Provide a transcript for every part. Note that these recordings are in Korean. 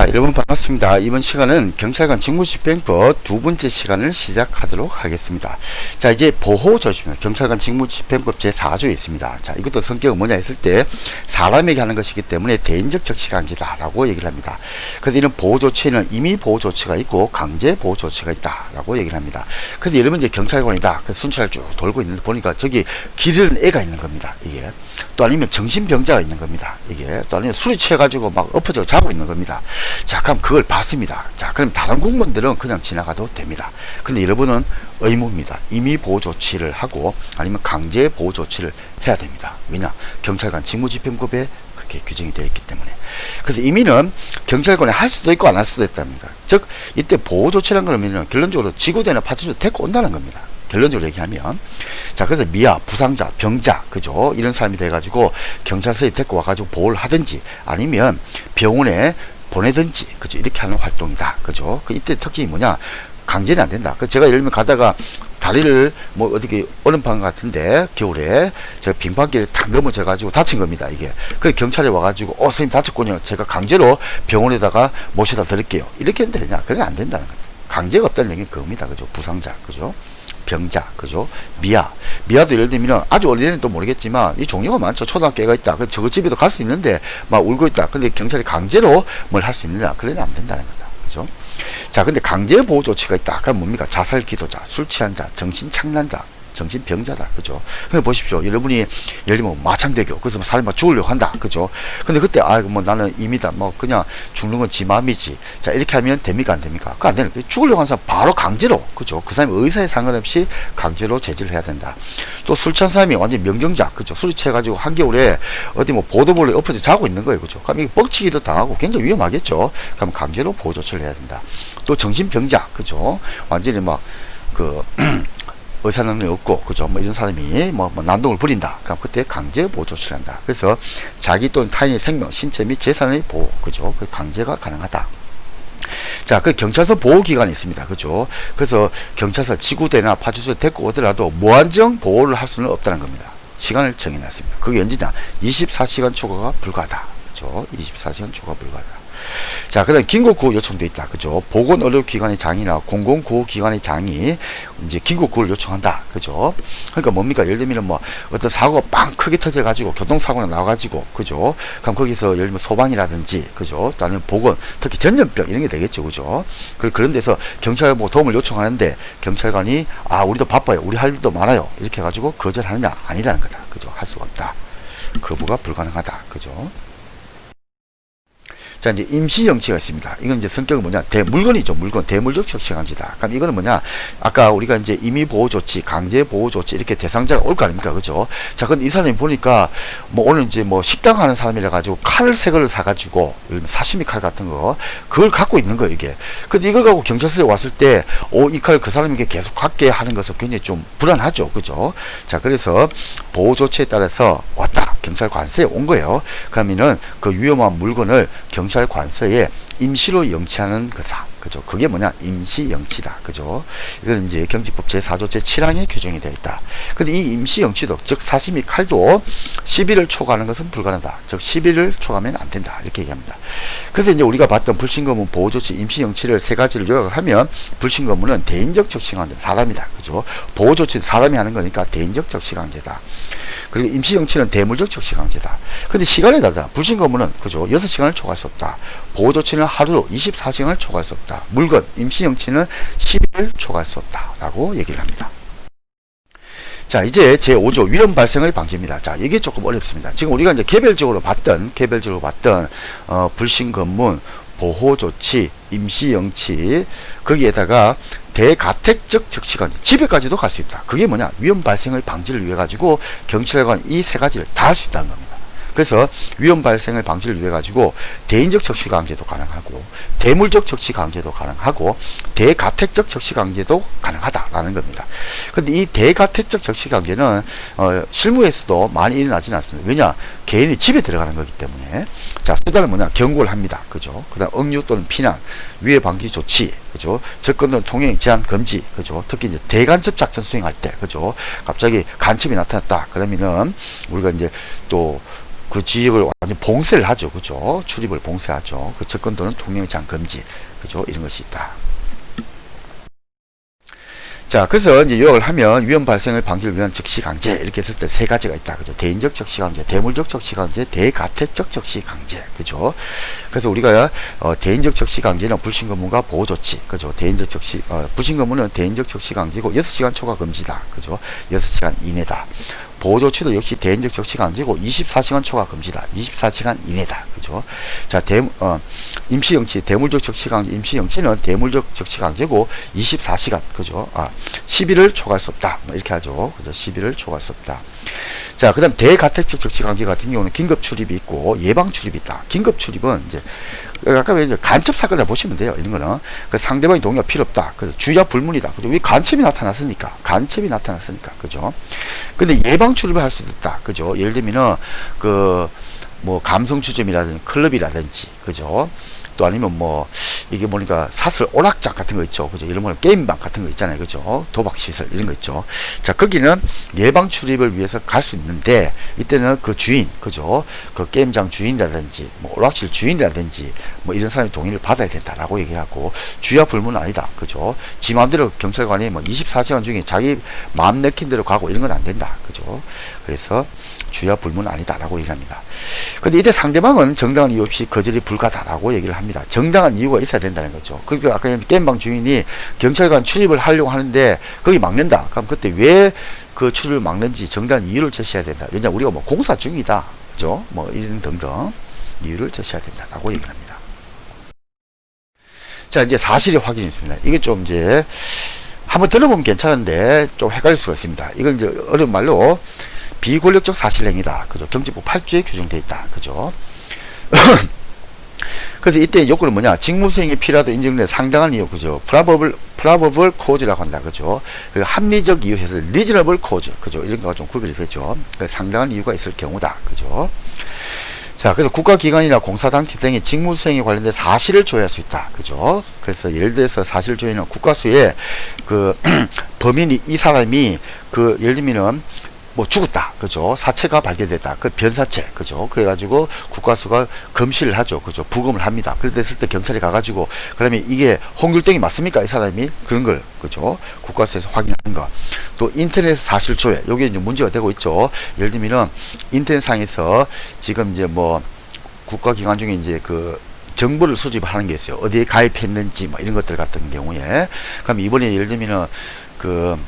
자, 여러분 반갑습니다. 이번 시간은 경찰관 직무집행법 두 번째 시간을 시작하도록 하겠습니다. 자, 이제 보호조치입니다. 경찰관 직무집행법 제4조에 있습니다. 자, 이것도 성격은 뭐냐 했을 때 사람에게 하는 것이기 때문에 대인적 적시강제다라고 얘기를 합니다. 그래서 이런 보호조치에는 임의 보호조치가 있고 강제 보호조치가 있다라고 얘기를 합니다. 그래서 들면 이제 경찰관이다. 그래서 순찰을 쭉 돌고 있는데 보니까 저기 기르는 애가 있는 겁니다. 이게. 또 아니면 정신병자가 있는 겁니다. 이게. 또 아니면 술이 취해가지고 막 엎어져 자고 있는 겁니다. 자, 그럼 그걸 봤습니다. 자, 그럼 다른 공무원들은 그냥 지나가도 됩니다. 근데 여러분은 의무입니다. 임의 보호 조치를 하고 아니면 강제 보호 조치를 해야 됩니다. 왜냐? 경찰관 직무집행법에 그렇게 규정이 되어 있기 때문에. 그래서 임의는 경찰관이 할 수도 있고 안 할 수도 있답니다. 즉, 이때 보호 조치라는 거는 결론적으로 지구대나 파출소 데리고 온다는 겁니다. 결론적으로 얘기하면 자 그래서 미아 부상자 병자 그죠 이런 사람이 돼가지고 경찰서에 데리고 와가지고 보호를 하든지 아니면 병원에 보내든지 그죠? 이렇게 하는 활동이다. 그죠? 그 이때 특징이 뭐냐? 강제는 안 된다. 그 제가 예를 들면 가다가 다리를 뭐 어떻게 얼음판 같은데 겨울에 제가 빙판길에 탁 넘어져 가지고 다친 겁니다 이게. 그 경찰에 와가지고 어 선생님 다쳤군요. 제가 강제로 병원에다가 모셔다 드릴게요. 이렇게 해도 되냐 그래 안 된다는 거예요. 강제가 없다는 얘기는 그겁니다. 그죠? 부상자 그죠? 병자, 그죠? 미아. 미아도 예를 들면 아주 어린애는 또 모르겠지만 이 종류가 많죠. 초등학교 애가 있다. 그 저거 집에도 갈 수 있는데 막 울고 있다. 근데 경찰이 강제로 뭘 할 수 있느냐? 그래는 안 된다는 거다. 그죠? 자, 근데 강제 보호 조치가 있다. 그럼 뭡니까? 자살 기도자, 술 취한 자, 정신 착란자, 정신병자다. 그죠? 근데 보십시오. 여러분이 예를 들면 마창대교. 그래서 뭐 사람이 막 죽으려고 한다. 그죠? 근데 그때, 아, 뭐 나는 이미다. 뭐 그냥 죽는 건지 마음이지. 자, 이렇게 하면 됩니까? 안 됩니까? 그 안 되는 거예요. 죽으려고 하는 사람 바로 강제로. 그죠? 그 사람이 의사에 상관없이 강제로 제지를 해야 된다. 또 술 취한 사람이 완전 명정자. 그죠? 술이 취해가지고 한겨울에 어디 뭐 보도몰래 엎어져 자고 있는 거예요. 그죠? 그럼 이게 뻑치기도 당하고 굉장히 위험하겠죠? 그럼 강제로 보호 조치를 해야 된다. 또 정신병자. 그죠? 완전히 막, 그, 의사 능력이 없고 그죠 뭐 이런 사람이 뭐, 뭐 난동을 부린다 그럼 그때 강제 보호 조치를 한다 그래서 자기 또는 타인의 생명 신체 및 재산의 보호 그죠 그 강제가 가능하다 자, 그 경찰서 보호기관이 있습니다. 그죠? 그래서 경찰서 지구대나 파출소에 데리고 오더라도 무한정 보호를 할 수는 없다는 겁니다. 시간을 정해놨습니다. 그게 언제냐? 24시간 초과가 불가하다. 그죠? 24시간 초과 불가하다. 자, 그 다음 긴급구호 요청도 있다. 그죠? 보건의료기관의 장이나 공공구호기관의 장이 이제 긴급구호를 요청한다. 그죠? 그러니까 뭡니까? 예를 들면 뭐 어떤 사고가 빵 크게 터져가지고 교통사고가 나와가지고 그죠? 그럼 거기서 예를 들면 소방이라든지 그죠? 또 아니면 보건, 특히 전염병 이런 게 되겠죠. 그죠? 그 그런 데서 경찰 뭐 도움을 요청하는데 경찰관이 아, 우리도 바빠요. 우리 할 일도 많아요. 이렇게 해가지고 거절하느냐? 아니라는 거다. 그죠? 할 수가 없다. 거부가 불가능하다. 그죠? 자, 이제 임시영치가 있습니다. 이건 이제 성격은 뭐냐? 대물건이죠. 물건. 대물적 척시강지다. 그럼 이거는 뭐냐? 아까 우리가 이제 임의 보호 조치, 강제 보호 조치 이렇게 대상자가 올 거 아닙니까? 그죠? 자, 근데 이 사람이 보니까 뭐 오늘 이제 뭐 식당 하는 사람이라 가지고 칼을 새 거를 사가지고 사시미 칼 같은 거 그걸 갖고 있는 거예요, 이게. 근데 이걸 갖고 경찰서에 왔을 때 오, 이 칼 그 사람에게 계속 갖게 하는 것은 굉장히 좀 불안하죠. 그죠? 자, 그래서 보호 조치에 따라서 왔다. 경찰 관서에 온 거예요. 그러면은 그 위험한 물건을 경찰 관서에 임시로 영치하는 거다. 그죠? 그게 뭐냐? 임시 영치다. 그죠? 이건 이제 경직법 제4조 제7항에 규정이 되어 있다. 근데 이 임시 영치도, 즉 사시미 칼도 10일을 초과하는 것은 불가능하다. 즉 10일을 초과하면 안 된다. 이렇게 얘기합니다. 그래서 이제 우리가 봤던 불신검문 보호조치 임시 영치를 세 가지를 요약을 하면 불신검문은 대인적 적시강제 사람이다. 그죠? 보호조치는 사람이 하는 거니까 대인적 적시강제다. 그리고 임시영치는 대물적 적시강제다. 근데 시간에 다르다. 불신검문은 그죠? 6시간을 초과할 수 없다. 보호조치는 하루 24시간을 초과할 수 없다. 물건, 임시영치는 10일을 초과할 수 없다. 라고 얘기를 합니다. 자, 이제 제5조 위험 발생의 방지입니다. 자, 이게 조금 어렵습니다. 지금 우리가 이제 개별적으로 봤던, 개별적으로 봤던, 어, 불신검문, 보호조치, 임시영치, 거기에다가 대가택적 적시간, 집에까지도 갈 수 있다. 그게 뭐냐? 위험 발생을 방지를 위해 가지고 경찰관 이 세 가지를 다 할 수 있다는 겁니다. 그래서 위험 발생을 방지를 위해 가지고 대인적 적시 강제도 가능하고 대물적 적시 강제도 가능하고 대가택적 적시 강제도 가능하다라는 겁니다. 근데 이 대가택적 적시 강제는 어, 실무에서도 많이 일어나지는 않습니다. 왜냐? 개인이 집에 들어가는 거기 때문에 자 수단은 뭐냐? 경고를 합니다. 그죠? 그다음 억류 또는 피난, 위해 방지 조치, 그죠? 접근 또는 통행 제한 금지, 그죠? 특히 이제 대간첩 작전 수행할 때, 그죠? 갑자기 간첩이 나타났다. 그러면은 우리가 이제 또 그 지역을 완전 봉쇄를 하죠. 그죠? 출입을 봉쇄하죠. 그 접근 또는 통행 제한 금지. 그죠? 이런 것이 있다. 자, 그래서 이제 요약을 하면 위험 발생을 방지를 위한 즉시 강제 이렇게 했을 때 세 가지가 있다. 그죠? 대인적 적시 강제, 대물적 적시 강제, 대가택적 적시 강제. 그죠? 그래서 우리가 어, 대인적 적시 강제는 불신 검문과 보호 조치. 그죠? 대인적 적시 어, 불신 검문은 대인적 적시 강제고 6시간 초과 금지다. 그죠? 6시간 이내다. 보호 조치도 역시 대인적 적시 강제고 24시간 초과 금지다. 24시간 이내다. 그죠? 자, 대, 어, 임시 영치, 대물적 적시 강제, 임시 영치는 대물적 적시 강제고 24시간. 그죠? 아, 10일을 초과할 수 없다. 뭐 이렇게 하죠. 그죠? 10일을 초과할 수 없다. 자, 그 다음 대가택적 적시 강제 같은 경우는 긴급 출입이 있고 예방 출입이 있다. 긴급 출입은 이제 아까 왜 이제 간첩 사건을 보시면 돼요. 이런 거는 그 상대방이 동의가 필요 없다. 그래서 주의자 불문이다. 그죠? 왜 간첩이 나타났으니까. 간첩이 나타났으니까. 그죠? 근데 예방 출입을 할 수도 있다. 그죠? 예를 들면은 그 뭐 감성 주점이라든지 클럽이라든지 그죠? 또 아니면 뭐 이게 보니까 사슬 오락장 같은 거 있죠. 그죠? 이런 거는 게임방 같은 거 있잖아요. 그죠? 도박 시설 이런 거 있죠. 자, 거기는 예방 출입을 위해서 갈 수 있는데 이때는 그 주인, 그죠? 그 게임장 주인이라든지 뭐 오락실 주인이라든지 뭐 이런 사람이 동의를 받아야 된다라고 얘기하고 주야 불문은 아니다. 그죠? 지 마음대로 경찰관이 뭐 24시간 중에 자기 마음 내킨 대로 가고 이런 건 안 된다. 그죠? 그래서 주야 불문 아니다라고 얘기합니다. 근데 이때 상대방은 정당한 이유 없이 거절이 불가다라고 얘기를 합니다. 정당한 이유가 있어야 된다는 거죠. 그러니까 아까 게임방 주인이 경찰관 출입을 하려고 하는데 거기 막는다. 그럼 그때 왜 그 출입을 막는지 정당한 이유를 제시해야 된다. 왜냐 우리가 뭐 공사 중이다. 그죠? 뭐 이런 등등 이유를 제시해야 된다라고 얘기를 합니다. 자, 이제 사실의 확인이 있습니다. 이게 좀 이제 한번 들어보면 괜찮은데 좀 헷갈릴 수가 있습니다. 이걸 이제 어려운 말로 비권력적 사실행위다. 그죠? 경제부 8조에 규정되어 있다. 그죠? 그래서 이때 요건은 뭐냐? 직무수행이 필요하다 인정된 상당한 이유, 그죠? 프라버블, 프라버블 코즈라고 한다. 그죠? 그리고 합리적 이유에서 리즈너블 코즈, 그죠? 이런 거가 좀 구별이 되죠. 상당한 이유가 있을 경우다. 그죠? 자, 그래서 국가기관이나 공사단체 등의 직무수행에 관련된 사실을 조회할 수 있다. 그죠? 그래서 예를 들어서 사실 조회는 국가수에 그 범인이 이 사람이 그 예를 들면은 뭐 죽었다. 그죠? 사체가 발견됐다. 그 변사체. 그죠? 그래가지고 국가수가 검시를 하죠. 그죠? 부검을 합니다. 그랬을 때 경찰이 가가지고 그러면 이게 홍길동이 맞습니까? 이 사람이 그런 걸 그죠? 국가수에서 확인하는 거. 또 인터넷 사실 조회. 요게 이제 문제가 되고 있죠. 예를 들면은 인터넷상에서 지금 이제 뭐 국가기관 중에 이제 그 정보를 수집하는 게 있어요. 어디에 가입했는지 뭐 이런 것들 같은 경우에. 그럼 이번에 예를 들면은 그,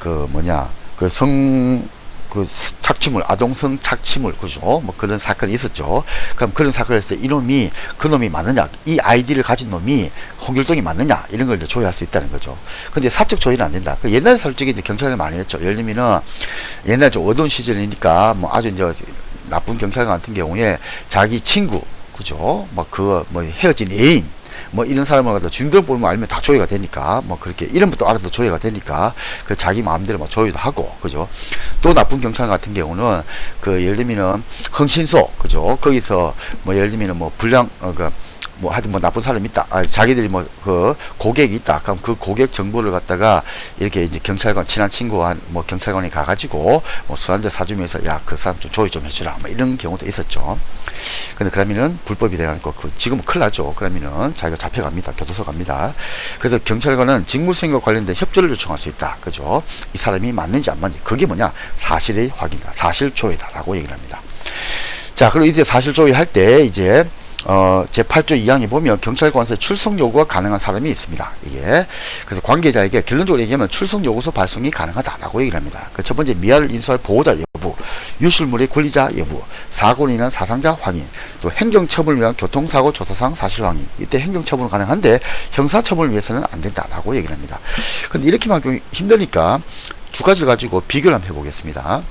그 뭐냐. 그 성, 그 착취물, 아동성 착취물, 그죠? 뭐 그런 사건이 있었죠. 그럼 그런 사건을 했을 때 이놈이, 그 놈이 맞느냐, 이 아이디를 가진 놈이 홍길동이 맞느냐, 이런 걸 이제 조회할 수 있다는 거죠. 근데 사적 조회는 안 된다. 그 옛날에 솔직히 이제 경찰이 많이 했죠. 예를 들면은 옛날 좀 어두운 시절이니까 뭐 아주 이제 나쁜 경찰관 같은 경우에 자기 친구, 그죠? 뭐 그, 뭐 헤어진 애인, 뭐 이런 갖다 주민등록 번호 알면 다 조회가 되니까 뭐 그렇게 이름부터 알아도 조회가 되니까 그 자기 마음대로 막 조회도 하고 그죠? 또 나쁜 경찰 같은 경우는 그 예를 들면은 흥신소 그죠? 거기서 뭐 예를 들면은 뭐 불량 어그 뭐 하여튼 뭐 나쁜 사람이 있다. 아, 자기들이 뭐 그 고객이 있다. 그럼 그 고객 정보를 갖다가 이렇게 이제 경찰관 친한 친구와 뭐 경찰관이 가가지고 뭐 술 한잔 사주면서 야 그 사람 좀 조회 좀 해주라. 뭐 이런 경우도 있었죠. 근데 그러면은 불법이 돼가지고 그 지금은 큰일 나죠. 그러면은 자기가 잡혀갑니다. 교도소 갑니다. 그래서 경찰관은 직무수행과 관련된 협조를 요청할 수 있다. 그죠? 이 사람이 맞는지 안 맞는지 그게 뭐냐 사실의 확인이다. 사실 조회다라고 얘기를 합니다. 자, 그리고 이제 사실 조회할 때 이제 어, 제8조 2항에 보면 경찰관서에 출석 요구가 가능한 사람이 있습니다. 이게. 그래서 관계자에게 결론적으로 얘기하면 출석 요구서 발송이 가능하다라고 얘기를 합니다. 그 첫 번째 미아를 인수할 보호자 여부, 유실물의 권리자 여부, 사고로 인한 사상자 확인, 또 행정처분을 위한 교통사고 조사상 사실 확인. 이때 행정처분은 가능한데 형사처분을 위해서는 안 된다라고 얘기를 합니다. 근데 이렇게만 좀 힘드니까 두 가지를 가지고 비교를 한번 해보겠습니다.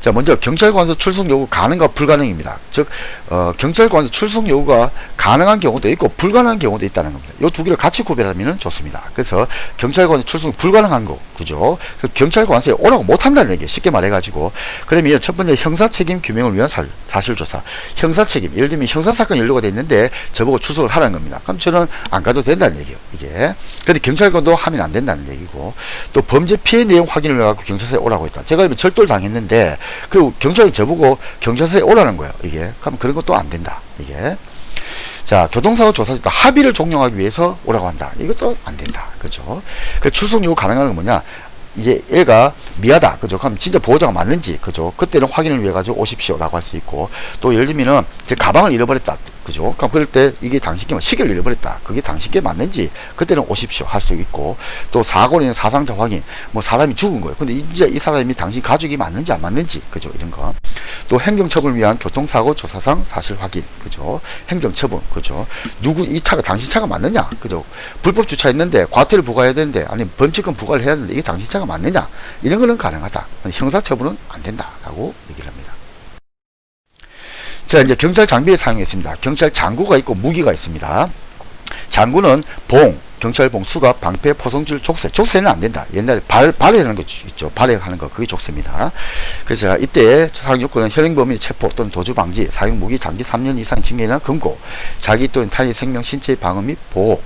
자, 먼저 경찰관서 출석 요구 가능과 불가능입니다. 즉, 어, 경찰관서 출석 요구가 가능한 경우도 있고 불가능한 경우도 있다는 겁니다. 이두 개를 같이 구별하면 좋습니다. 그래서 경찰관 출석 불가능한 거, 그죠? 그 경찰관서에 오라고 못한다는 얘기 쉽게 말해가지고 그러면 첫 번째 형사 책임 규명을 위한 사, 사실조사, 형사 책임. 예를 들면 형사 사건 연루가 돼 있는데 저보고 출석을 하라는 겁니다. 그럼 저는 안 가도 된다는 얘기예요. 이게. 근데 경찰관도 하면 안 된다는 얘기고 또 범죄 피해 내용 확인을 위해 갖고 경찰서에 오라고 했다. 제가 철도를 당했는데 그 경찰이 저보고 경찰서에 오라는 거예요. 이게. 그럼 그런 것도 안 된다. 이게. 자, 교통사고 조사도 합의를 종용하기 위해서 오라고 한다. 이것도 안 된다. 그죠? 그 출석 요구 가능한 건 뭐냐? 이제 얘가 미하다. 그죠? 그럼 진짜 보호자가 맞는지. 그죠? 그때는 확인을 위해 가지고 오십시오라고 할 수 있고 또 예를 들면은 제 가방을 잃어버렸다. 그죠? 그럼 그럴 때 이게 당신께 뭐 시계를 잃어버렸다. 그게 당신께 맞는지 그때는 오십시오 할 수 있고 또 사고는 사상자 확인 뭐 사람이 죽은 거예요. 근데 이제 이 사람이 당신 가족이 맞는지 안 맞는지 그죠? 이런 거. 또 행정처분을 위한 교통사고 조사상 사실 확인 그죠? 행정처분 그죠? 누구 이 차가 당신 차가 맞느냐 그죠? 불법 주차했는데 과태료 부과해야 되는데 아니 범칙금 부과를 해야 되는데 이게 당신 차가 맞느냐 이런 거는 가능하다. 형사처분은 안 된다라고 얘기를 합니다. 자, 이제 경찰 장비에 사용했습니다. 경찰 장구가 있고 무기가 있습니다. 장구는 봉, 경찰봉, 수갑, 방패, 포성줄, 족쇄. 족쇄는 안 된다. 옛날에 발, 발해하는 거 있죠. 발해하는 거. 그게 족쇄입니다. 그래서 이때 사용 요건은 현행범인 체포 또는 도주 방지, 사용 무기 장기 3년 이상 징계나 금고, 자기 또는 타인의 생명, 신체 방어 및 보호,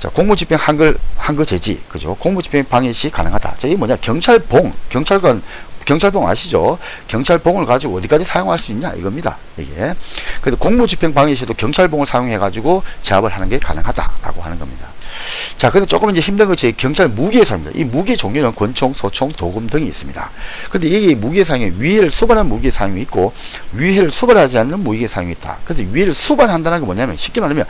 자, 공무집행 한글, 한거 제지, 그죠? 공무집행 방해 시 가능하다. 자, 이게 뭐냐? 경찰봉, 경찰관, 경찰봉 아시죠? 경찰봉을 가지고 어디까지 사용할 수 있냐? 이겁니다. 이게. 그래도 공무집행 방해 시도 경찰봉을 사용해 가지고 제압을 하는 게 가능하다라고 하는 겁니다. 자, 근데 조금 이제 힘든 것이 경찰 무기의 사용입니다. 이 무기 종류는 권총, 소총, 도금 등이 있습니다. 근데 이게 무기의 사용에 위해를 수반한 무기의 사용이 있고 위해를 수반하지 않는 무기의 사용이 있다. 그래서 위해를 수반한다는 게 뭐냐면 쉽게 말하면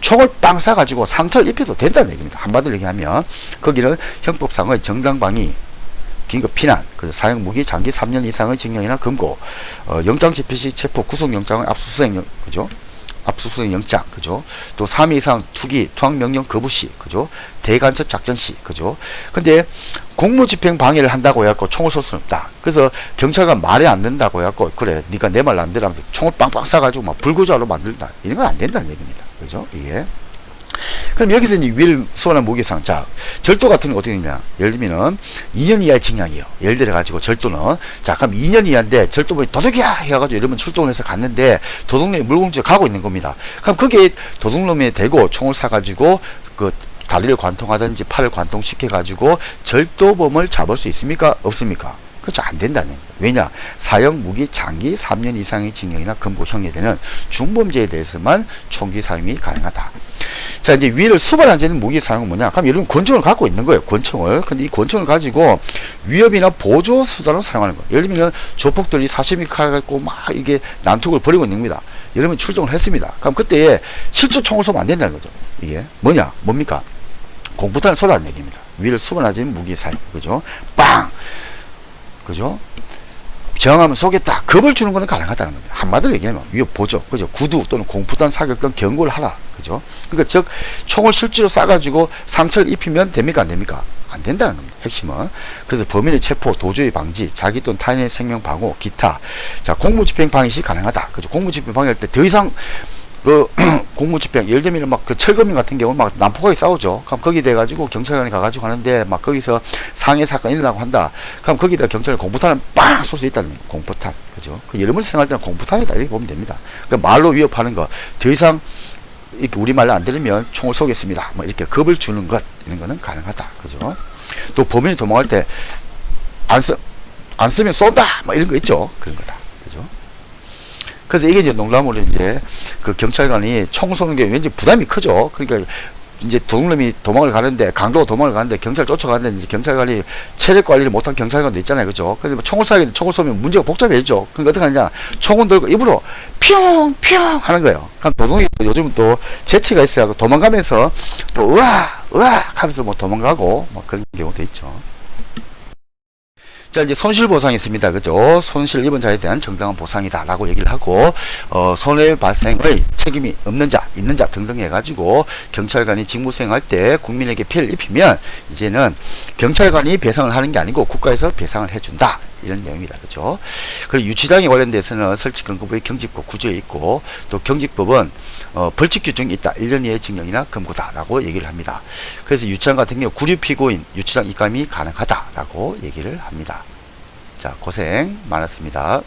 총을 빵 쏴가지고 상처를 입혀도 된다는 얘기입니다. 한마디로 얘기하면 거기는 형법상의 정당방위 긴급 피난, 그 사용 무기 장기 3년 이상의 징역이나 금고, 어, 영장 집행 시 체포 구속 영장의 압수수색, 영, 그죠? 압수수색 영장, 그죠? 또 3회 이상 투기, 투항 명령 거부 시, 그죠? 대간첩 작전 시, 그죠? 근데 공무집행 방해를 한다고 해갖고 총을 쏠 수는 없다. 그래서 경찰관 말이 안 된다고 해갖고 그래, 네가 내 말 안 들으면서 총을 빵빵 쏴가지고 막 불구자로 만들다. 이런 건 안 된다는 얘기입니다. 그죠? 이게. 그럼 여기서 이제 위를 수반한 무기상. 자, 절도 같은 게 어떻게 되냐. 예를 들면은 2년 이하의 징역이에요. 예를 들어 가지고 절도는. 자, 그럼 2년 이하인데 절도범이 도둑이야! 해가지고 이러면 출동을 해서 갔는데 도둑놈이 물공주에 가고 있는 겁니다. 그럼 그게 도둑놈에 대고 총을 쏴가지고 그 다리를 관통하든지 팔을 관통시켜가지고 절도범을 잡을 수 있습니까? 없습니까? 그렇죠. 안 된다는 거예요. 왜냐? 사형, 무기, 장기 3년 이상의 징역이나 금고형에 되는 중범죄에 대해서만 총기 사용이 가능하다. 자, 이제 위를 수반하는 무기 사용은 뭐냐? 그럼 여러분 권총을 갖고 있는 거예요. 권총을. 근데 이 권총을 가지고 위협이나 보조 수단을 사용하는 거예요. 예를 들면 조폭들이 사시미 칼 갖고 막 이게 난투를 벌이고 있는 겁니다. 여러분 출동을 했습니다. 그럼 그때 실제 총을 쏘면 안 된다는 거죠. 이게 뭐냐? 뭡니까? 공포탄을 쏘라는 얘기입니다. 위를 수반하는 무기 사용. 그죠? 빵! 그죠? 저항하면 쏘겠다. 겁을 주는 거는 가능하다는 겁니다. 한마디로 얘기하면 위협 보조, 그죠? 구두 또는 공포탄 사격 등 경고를 하라. 그죠? 그러니까 즉 총을 실제로 쏴가지고 상처를 입히면 됩니까? 안 됩니까? 안 된다는 겁니다. 핵심은. 그래서 범인의 체포, 도주의 방지, 자기 또는 타인의 생명 방어, 기타. 자, 공무집행 방해 시 가능하다. 그죠? 공무집행 방해할 때 더 이상 그 공무집행 예를 들면 막 그 철거민 같은 경우 막 난폭하게 싸우죠. 그럼 거기 돼 가지고 경찰관이 가가지고 하는데 막 거기서 상해 사건 일어나고 한다. 그럼 거기다 경찰이 공포탄을 빵 쏠 수 있다는 거예요. 공포탄 그죠? 그 여러분 생활 때는 공포탄이다 이렇게 보면 됩니다. 그러니까 말로 위협하는 거 더 이상 이렇게 우리 말로 안 들으면 총을 쏘겠습니다. 뭐 이렇게 겁을 주는 것 이런 거는 가능하다. 그죠? 또 범인이 도망갈 때안 쓰, 안 쓰면 쏜다! 뭐 이런 거 있죠. 그런 거다. 그래서 이게 이제 농담으로 이제 그 경찰관이 총 쏘는 게 왠지 부담이 크죠. 그러니까 이제 도둑놈이 도망을 가는데 강도가 도망을 가는데 경찰 쫓아가는데 이제 경찰관이 체력 관리를 못한 경찰관도 있잖아요, 그죠? 근데 뭐 총을 쏴야 총을 쏘면 문제가 복잡해지죠. 그러니까 어떻게 하냐? 총은 들고 입으로 뿅뿅 하는 거예요. 그럼 도둑이 또 요즘 또 재치가 있어요. 도망가면서 또 으아 으아 하면서 뭐 도망가고 뭐 그런 경우도 있죠. 자, 이제 손실 보상이 있습니다. 그죠? 손실 입은 자에 대한 정당한 보상이다. 라고 얘기를 하고, 어, 손해 발생의 책임이 없는 자, 있는 자 등등 해가지고, 경찰관이 직무 수행할 때 국민에게 피해를 입히면, 이제는 경찰관이 배상을 하는 게 아니고 국가에서 배상을 해준다. 이런 내용입니다. 그죠? 그리고 유치장에 관련돼서는 설치근거부의 경직법 구조에 있고, 또 경직법은, 어, 벌칙 규정이 있다. 1년 이하의 징역이나 금고다. 라고 얘기를 합니다. 그래서 유치장 같은 경우 구류 피고인 유치장 입감이 가능하다. 라고 얘기를 합니다. 자, 고생 많았습니다.